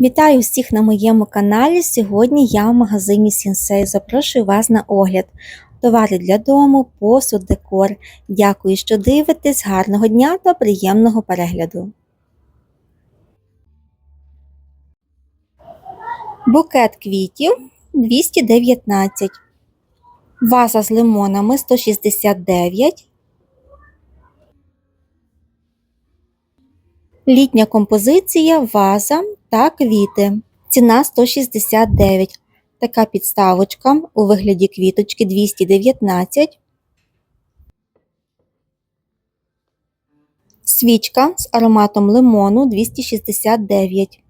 Вітаю всіх на моєму каналі. Сьогодні я в магазині Сінсей. Запрошую вас на огляд. Товари для дому, посуд, декор. Дякую, що дивитесь. Гарного дня та приємного перегляду. Букет квітів 219. Ваза з лимонами 169. Літня композиція, ваза та квіти. Ціна 169. Така підставочка у вигляді квіточки 219. Свічка з ароматом лимону 269.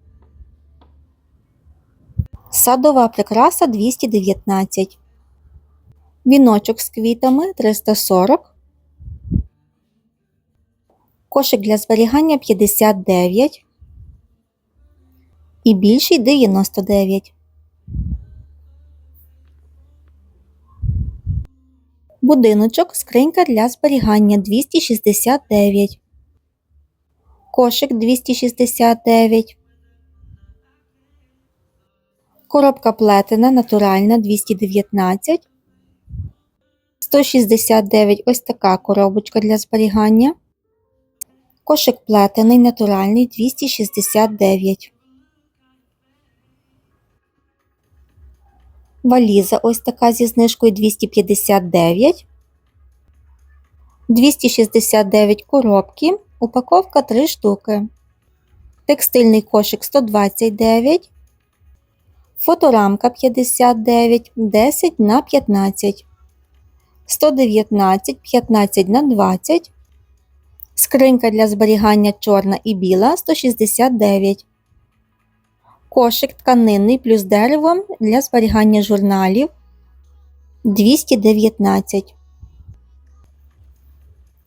Садова прикраса 219. Віночок з квітами 340. Кошик для зберігання 59 і більший 99. Будиночок скринька для зберігання 269. Кошик 269. Коробка плетена натуральна 219. 169 ось така коробочка для зберігання. Кошик плетений натуральний 269. Валіза ось така зі знижкою 259. 269 коробки. Упаковка 3 штуки. Текстильний кошик 129. Фоторамка 59, 10 на 15. 119, 15 на 20. Скринька для зберігання чорна і біла 169. Кошик тканинний плюс дерево для зберігання журналів 219.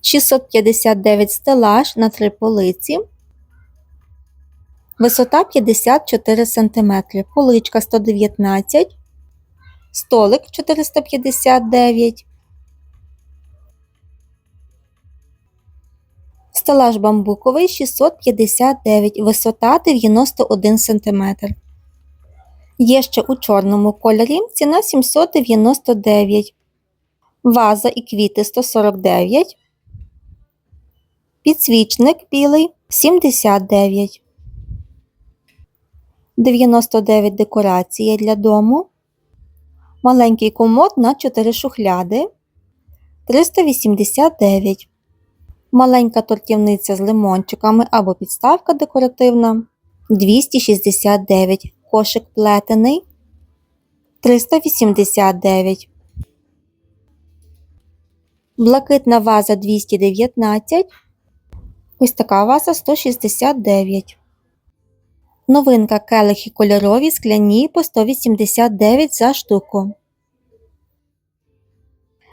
659 стелаж на три полиці. Висота 54 см. Поличка 119. Столик 459. Стелаж бамбуковий 659, висота 91 см. Є ще у чорному кольорі ціна 799. Ваза і квіти 149. Підсвічник білий 79. 99 декорація для дому. Маленький комод на 4 шухляди 389 маленька тортівниця з лимончиками або підставка декоративна 269, кошик плетений 389, блакитна ваза 219, ось така ваза 169. Новинка келихи кольорові скляні по 189 за штуку.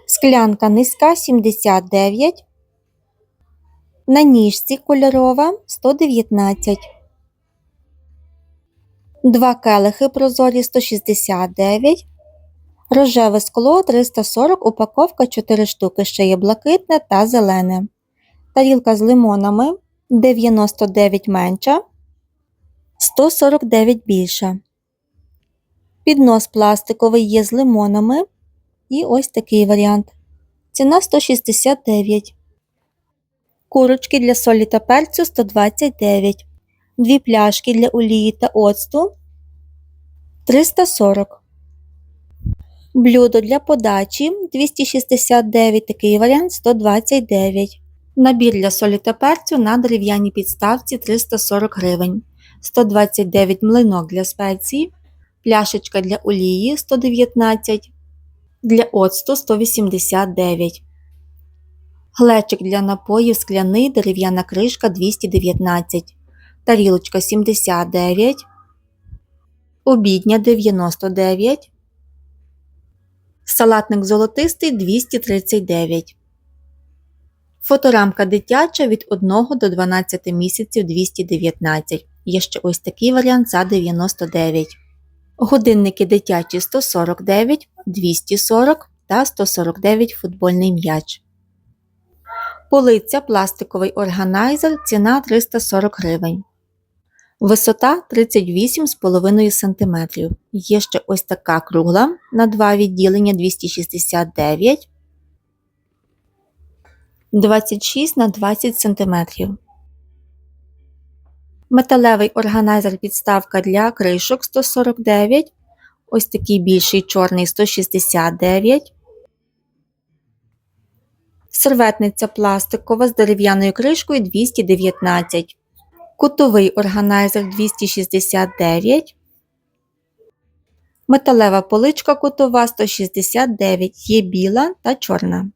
Склянка низька 79. На ніжці кольорова 119. Два келихи прозорі 169. Рожеве скло 340, упаковка 4 штуки, ще є блакитне та зелене. Тарілка з лимонами 99 менша, 149 більша. Піднос пластиковий є з лимонами. І ось такий варіант. Ціна 169 курочки для солі та перцю 129, дві пляшки для олії та оцту 340. Блюдо для подачі 269, такий варіант 129. Набір для солі та перцю на дерев'яній підставці 340 гривень. 129 млинок для спеції, пляшечка для олії 119, для оцту 189. Глечик для напоїв скляний, дерев'яна кришка 219, тарілочка 79, обідня 99, салатник золотистий 239. Фоторамка дитяча від 1 до 12 місяців 219. Є ще ось такий варіант за 99. Годинники дитячі 149, 240 та 149 футбольний м'яч. Полиця пластиковий органайзер ціна 340 гривень. Висота 38,5 см. Є ще ось така кругла на два відділення 269 26 на 20 см. Металевий органайзер підставка для кришок 149. Ось такий більший чорний 169. Серветниця пластикова з дерев'яною кришкою 219. Кутовий органайзер 269. Металева поличка кутова 169. Є біла та чорна.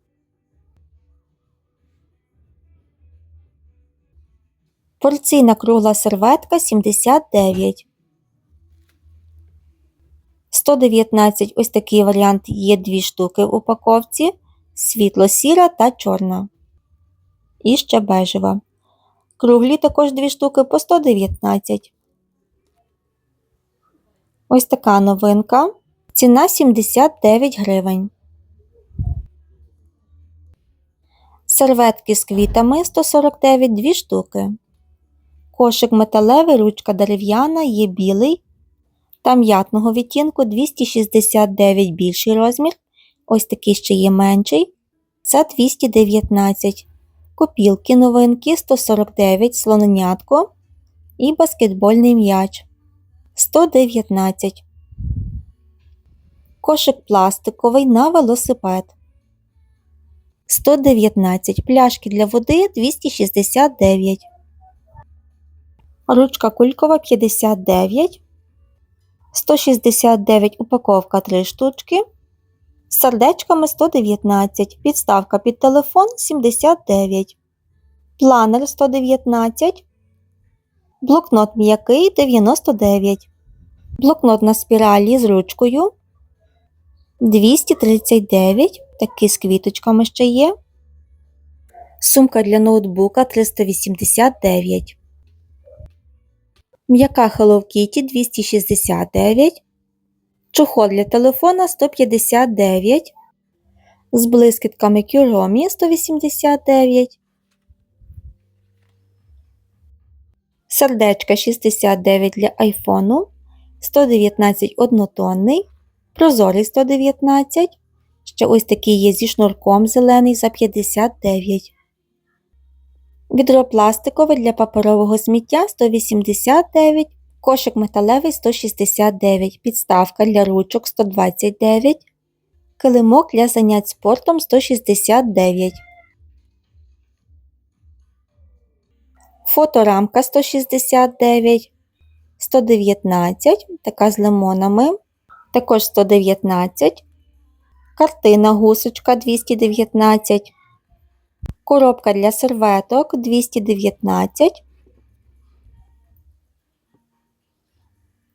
Порційна кругла серветка 79. 119 ось такий варіант є дві штуки в упаковці. Світло-сіра та чорна. І ще бежева. Круглі також дві штуки по 119. Ось така новинка. Ціна 79 гривень. Серветки з квітами 149 2 штуки. Кошик металевий, ручка дерев'яна, є білий та м'ятного відтінку 269 більший розмір. Ось такий ще є менший. Це 219. Копілки новинки 149 слоненятко і баскетбольний м'яч 119. Кошик пластиковий на велосипед 119. Пляшки для води 269. Ручка кулькова 59. 169 упаковка 3 штучки. З сердечками 119. Підставка під телефон 79. Планер 119. Блокнот м'який 99. Блокнот на спіралі з ручкою 239. Такий з квіточками ще є. Сумка для ноутбука 389. М'яка Hello Kitty 269. Чохол для телефона 159. З блискітками Kuromi 189. Сердечка 69 для айфону. 119 однотонний. Прозорий 119. Ще ось такий є зі шнурком зелений за 59. Відро пластикове для паперового сміття 189, кошик металевий 169, підставка для ручок 129, килимок для занять спортом 169. Фоторамка 169, 119, така з лимонами, також 119, картина гусочка 219. Коробка для серветок 219.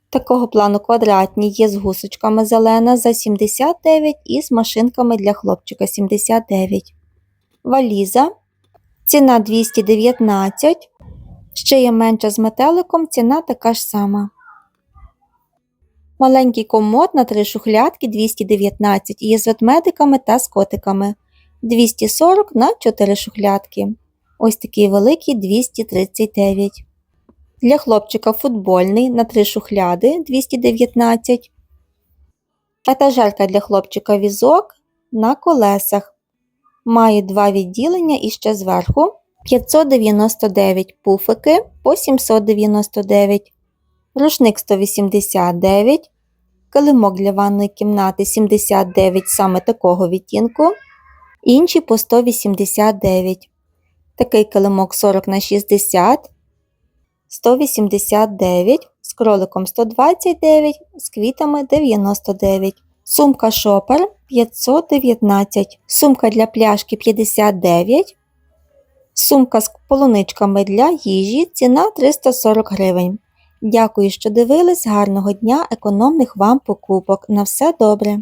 Такого плану квадратні є з гусочками зелена за 79 і з машинками для хлопчика 79. Валіза. Ціна 219. Ще є менша з метеликом, ціна така ж сама. Маленький комод на три шухлядки 219 є з ведмедиками та з котиками. 240 на 4 шухлядки. Ось такий великий 239. Для хлопчика футбольний на 3 шухляди 219. Етажерка для хлопчика візок на колесах. Має два відділення і ще зверху 599 пуфики по 799. Рушник 189. Килимок для ванної кімнати 79 саме такого відтінку інші по 189. Такий килимок 40 на 60, 189, з кроликом 129, з квітами 99. Сумка шопер 519, сумка для пляшки 59, сумка з полуничками для їжі ціна 340 гривень. Дякую, що дивились. Гарного дня, економних вам покупок. На все добре!